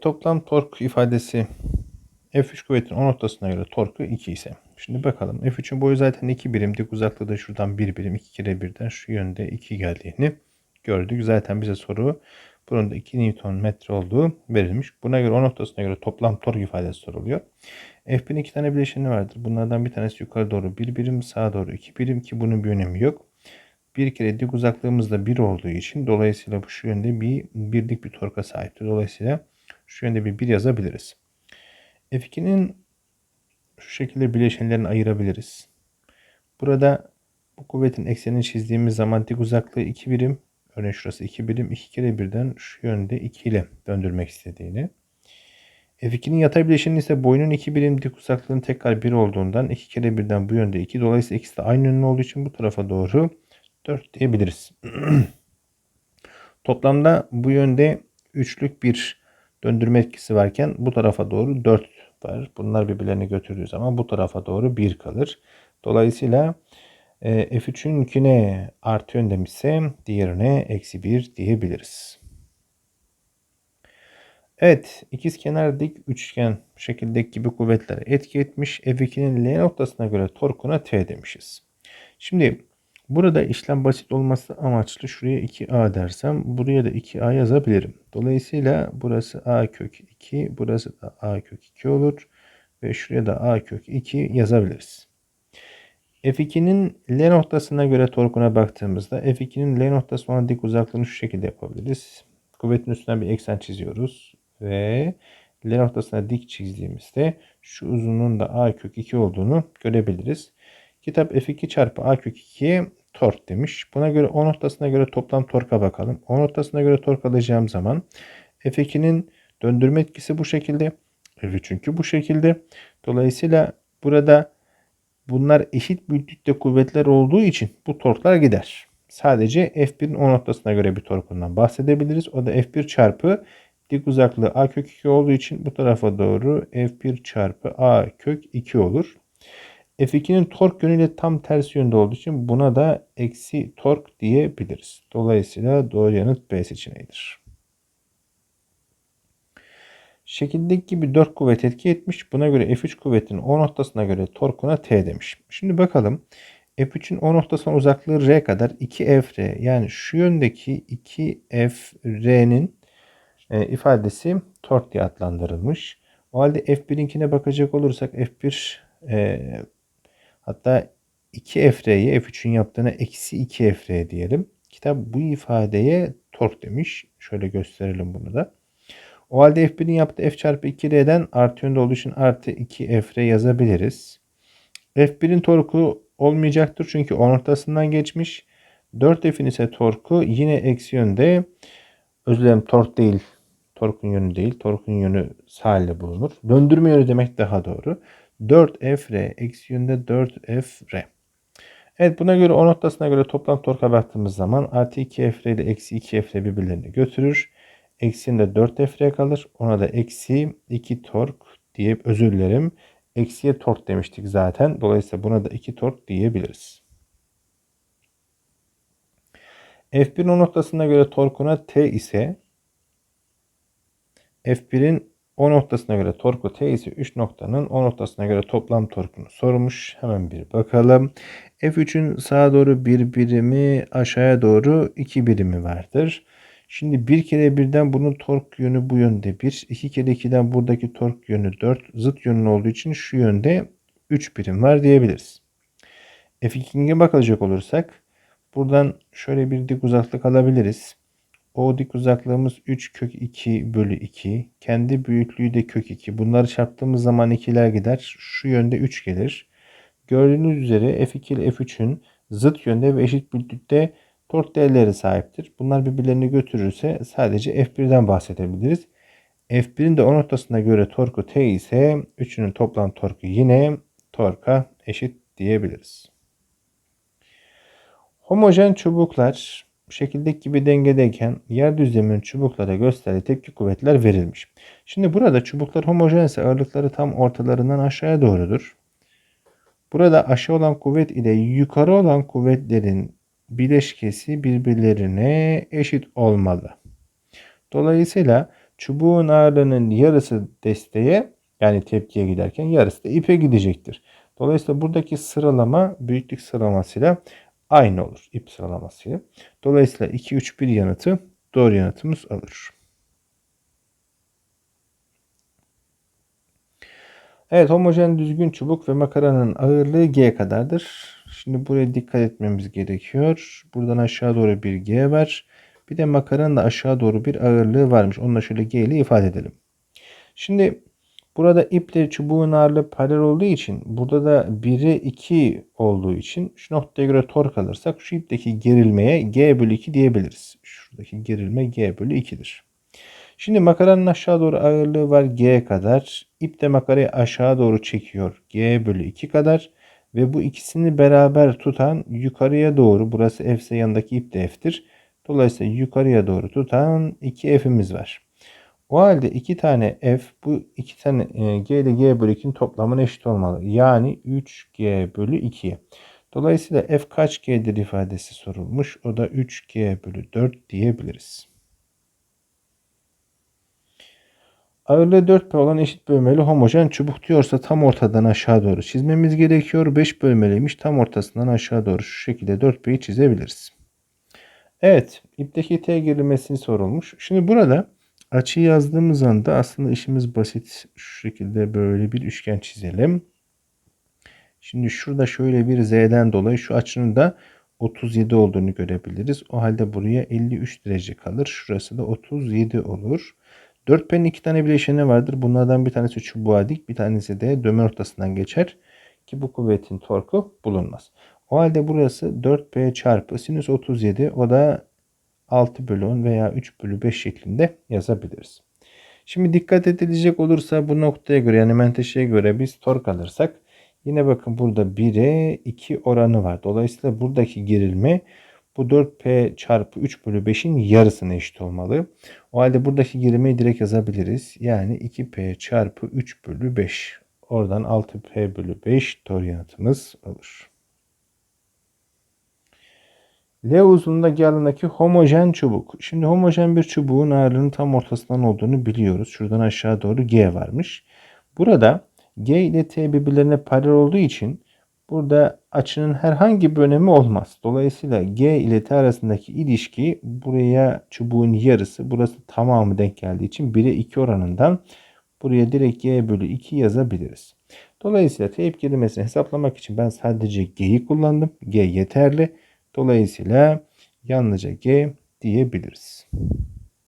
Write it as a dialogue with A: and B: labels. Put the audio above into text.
A: Toplam tork ifadesi F3 kuvvetin 10 noktasına göre torku 2 ise. Şimdi bakalım F3'ün boyu zaten 2 birim. Dik uzaklığı da şuradan 1 birim. 2 kere birden şu yönde 2 geldiğini gördük. Zaten bize soru bunun da 2 Newton metre olduğu verilmiş. Buna göre 10 noktasına göre toplam tork ifadesi soruluyor. F1'in iki tane bileşeni vardır. Bunlardan bir tanesi yukarı doğru 1 birim, sağa doğru 2 birim ki bunun bir önemi yok. Bir kere dik uzaklığımız da 1 olduğu için dolayısıyla bu şu yönde bir birlik bir torka sahiptir. Dolayısıyla yönde bir 1 yazabiliriz. F2'nin şu şekilde bileşenlerini ayırabiliriz. Burada bu kuvvetin eksenini çizdiğimiz zaman dik uzaklığı 2 birim. Örneğin şurası 2 birim. 2 kere birden şu yönde 2 ile döndürmek istediğini. F2'nin yatay bileşeni ise boyunun 2 birim dik uzaklığının tekrar 1 olduğundan 2 kere birden bu yönde 2. Dolayısıyla ikisi de aynı yönlü olduğu için bu tarafa doğru 4 diyebiliriz. Toplamda bu yönde üçlük bir döndürme etkisi varken bu tarafa doğru 4 var. Bunlar birbirlerini götürdüğü zaman bu tarafa doğru 1 kalır. Dolayısıyla e, F3'ünkine artı yön demişse diğerine eksi 1 diyebiliriz. Evet, ikizkenar dik üçgen şekildeki gibi kuvvetler etki etmiş. F2'nin L noktasına göre torkuna T demişiz. Şimdi burada işlem basit olması amaçlı şuraya 2A dersem buraya da 2A yazabilirim. Dolayısıyla burası A kök 2, burası da A kök 2 olur. Ve şuraya da A kök 2 yazabiliriz. F2'nin L noktasına göre torkuna baktığımızda F2'nin L noktası olan dik uzaklığını şu şekilde yapabiliriz. Kuvvetin üstünden bir eksen çiziyoruz. Ve L noktasına dik çizdiğimizde şu uzunluğun da A kök 2 olduğunu görebiliriz. Kitap F2 çarpı A kök 2'ye tork demiş. Buna göre O noktasına göre toplam torka bakalım. O noktasına göre tork alacağım zaman F2'nin döndürme etkisi bu şekilde. F3 çünkü bu şekilde. Dolayısıyla burada bunlar eşit büyüklükte kuvvetler olduğu için bu torklar gider. Sadece F1'in O noktasına göre bir torkundan bahsedebiliriz. O da F1 çarpı dik uzaklığı A kök 2 olduğu için bu tarafa doğru F1 çarpı A kök 2 olur. F2'nin tork yönüyle tam tersi yönde olduğu için buna da eksi tork diyebiliriz. Dolayısıyla doğru yanıt B seçeneğidir. Şekildeki gibi 4 kuvvet etki etmiş. Buna göre F3 kuvvetinin O noktasına göre torkuna T demiş. Şimdi bakalım. F3'ün O noktasına uzaklığı R kadar 2FR yani şu yöndeki 2FR'nin e, ifadesi tork diye adlandırılmış. O halde F1'inkine bakacak olursak F1 e, hatta 2FR'ye F3'ün yaptığına eksi 2FR diyelim. Kitap bu ifadeye tork demiş. Şöyle gösterelim bunu da. O halde F1'in yaptığı F çarpı 2R'den artı yönde olduğu için artı 2FR yazabiliriz. F1'in torku olmayacaktır çünkü o noktasından geçmiş. 4F'in ise torku yine eksi yönde. Özür dilerim tork değil. Torkun yönü değil. Torkun yönü sağ ile bulunur. Döndürme yönü demek daha doğru. 4Fr eksi yönde 4Fr. Evet buna göre o noktasına göre toplam torka baktığımız zaman artı 2Fr ile eksi 2Fr birbirlerini götürür. Eksinde 4Fr kalır. Ona da eksi 2 tork diye özür dilerim. Eksiye tork demiştik zaten. Dolayısıyla buna da 2 tork diyebiliriz. F1 o noktasına göre torkuna T ise F1'in o noktasına göre torku T ise 3 noktanın o noktasına göre toplam torkunu sormuş. Hemen bir bakalım. F3'ün sağa doğru bir birimi aşağıya doğru 2 birimi vardır. Şimdi bir kere birden bunun tork yönü bu yönde 1. 2 kere 2'den buradaki tork yönü 4. Zıt yönlü olduğu için şu yönde 3 birim var diyebiliriz. F2'ye bakacak olursak buradan şöyle bir dik uzaklık alabiliriz. O dik uzaklığımız 3 kök 2 bölü 2. Kendi büyüklüğü de kök 2. Bunları çarptığımız zaman ikiler gider. Şu yönde 3 gelir. Gördüğünüz üzere F2 ile F3'ün zıt yönde ve eşit büyüklükte tork değerleri sahiptir. Bunlar birbirlerini götürürse sadece F1'den bahsedebiliriz. F1'in de o noktasına göre torku T ise 3'ünün toplam torku yine torka eşit diyebiliriz. Homojen çubuklar şekildeki gibi dengedeyken yer düzleminin çubuklara gösterdiği tepki kuvvetler verilmiş. Şimdi burada çubuklar homojense ağırlıkları tam ortalarından aşağıya doğrudur. Burada aşağı olan kuvvet ile yukarı olan kuvvetlerin bileşkesi birbirlerine eşit olmalı. Dolayısıyla çubuğun ağırlığının yarısı desteğe yani tepkiye giderken yarısı da ipe gidecektir. Dolayısıyla buradaki sıralama büyüklük sıralamasıyla aynı olur. ip sıralamasıyla. Dolayısıyla 2, 3, 1 yanıtı doğru yanıtımız olur. Evet homojen düzgün çubuk ve makaranın ağırlığı G kadardır. Şimdi buraya dikkat etmemiz gerekiyor. Buradan aşağı doğru bir G var. Bir de makaranın da aşağı doğru bir ağırlığı varmış. Onu da şöyle G ile ifade edelim. Şimdi burada iple çubuğun ağırlığı paralel olduğu için burada da 1'e 2 olduğu için şu noktaya göre tork alırsak şu ipteki gerilmeye G bölü 2 diyebiliriz. Şuradaki gerilme G bölü 2'dir. Şimdi makaranın aşağı doğru ağırlığı var G kadar. İp de makarayı aşağı doğru çekiyor. G bölü 2 kadar. Ve bu ikisini beraber tutan yukarıya doğru burası F ise yanındaki ip de F'tir. Dolayısıyla yukarıya doğru tutan 2 F'imiz var. O halde 2 tane F bu 2 tane e, G ile G bölü 2'nin toplamına eşit olmalı. Yani 3G bölü 2. Dolayısıyla F kaç G'dir ifadesi sorulmuş. O da 3G bölü 4 diyebiliriz. Ağırlığı 4P olan eşit bölmeli homojen çubuk diyorsa tam ortadan aşağı doğru çizmemiz gerekiyor. 5 bölmeliymiş tam ortasından aşağı doğru şu şekilde 4P'yi çizebiliriz. Evet ipteki T gerilmesini sorulmuş. Şimdi burada açı yazdığımız anda aslında işimiz basit. Şu şekilde böyle bir üçgen çizelim. Şimdi şurada şöyle bir Z'den dolayı şu açının da 37 olduğunu görebiliriz. O halde buraya 53 derece kalır. Şurası da 37 olur. 4P'nin iki tane bileşeni vardır. Bunlardan bir tanesi çubuğa dik, bir tanesi de döme ortasından geçer. Ki bu kuvvetin torku bulunmaz. O halde burası 4P çarpı sinüs 37. O da 6 bölü 10 veya 3 bölü 5 şeklinde yazabiliriz. Şimdi dikkat edilecek olursa bu noktaya göre yani menteşeye göre biz tork alırsak yine bakın burada 1'e 2 oranı var. Dolayısıyla buradaki gerilme bu 4P çarpı 3 bölü 5'in yarısına eşit olmalı. O halde buradaki gerilmeyi direkt yazabiliriz. Yani 2P çarpı 3 bölü 5. Oradan 6P bölü 5 doğru yanıtımız olur. L uzunluğunda G homojen çubuk. Şimdi homojen bir çubuğun ağırlığının tam ortasından olduğunu biliyoruz. Şuradan aşağı doğru G varmış. Burada G ile T birbirlerine paralel olduğu için burada açının herhangi bir önemi olmaz. Dolayısıyla G ile T arasındaki ilişki buraya çubuğun yarısı burası tamamı denk geldiği için 1'e 2 oranından buraya direkt G bölü 2 yazabiliriz. Dolayısıyla teyip kelimesini hesaplamak için ben sadece G'yi kullandım. G yeterli. Dolayısıyla yalnızca G diyebiliriz.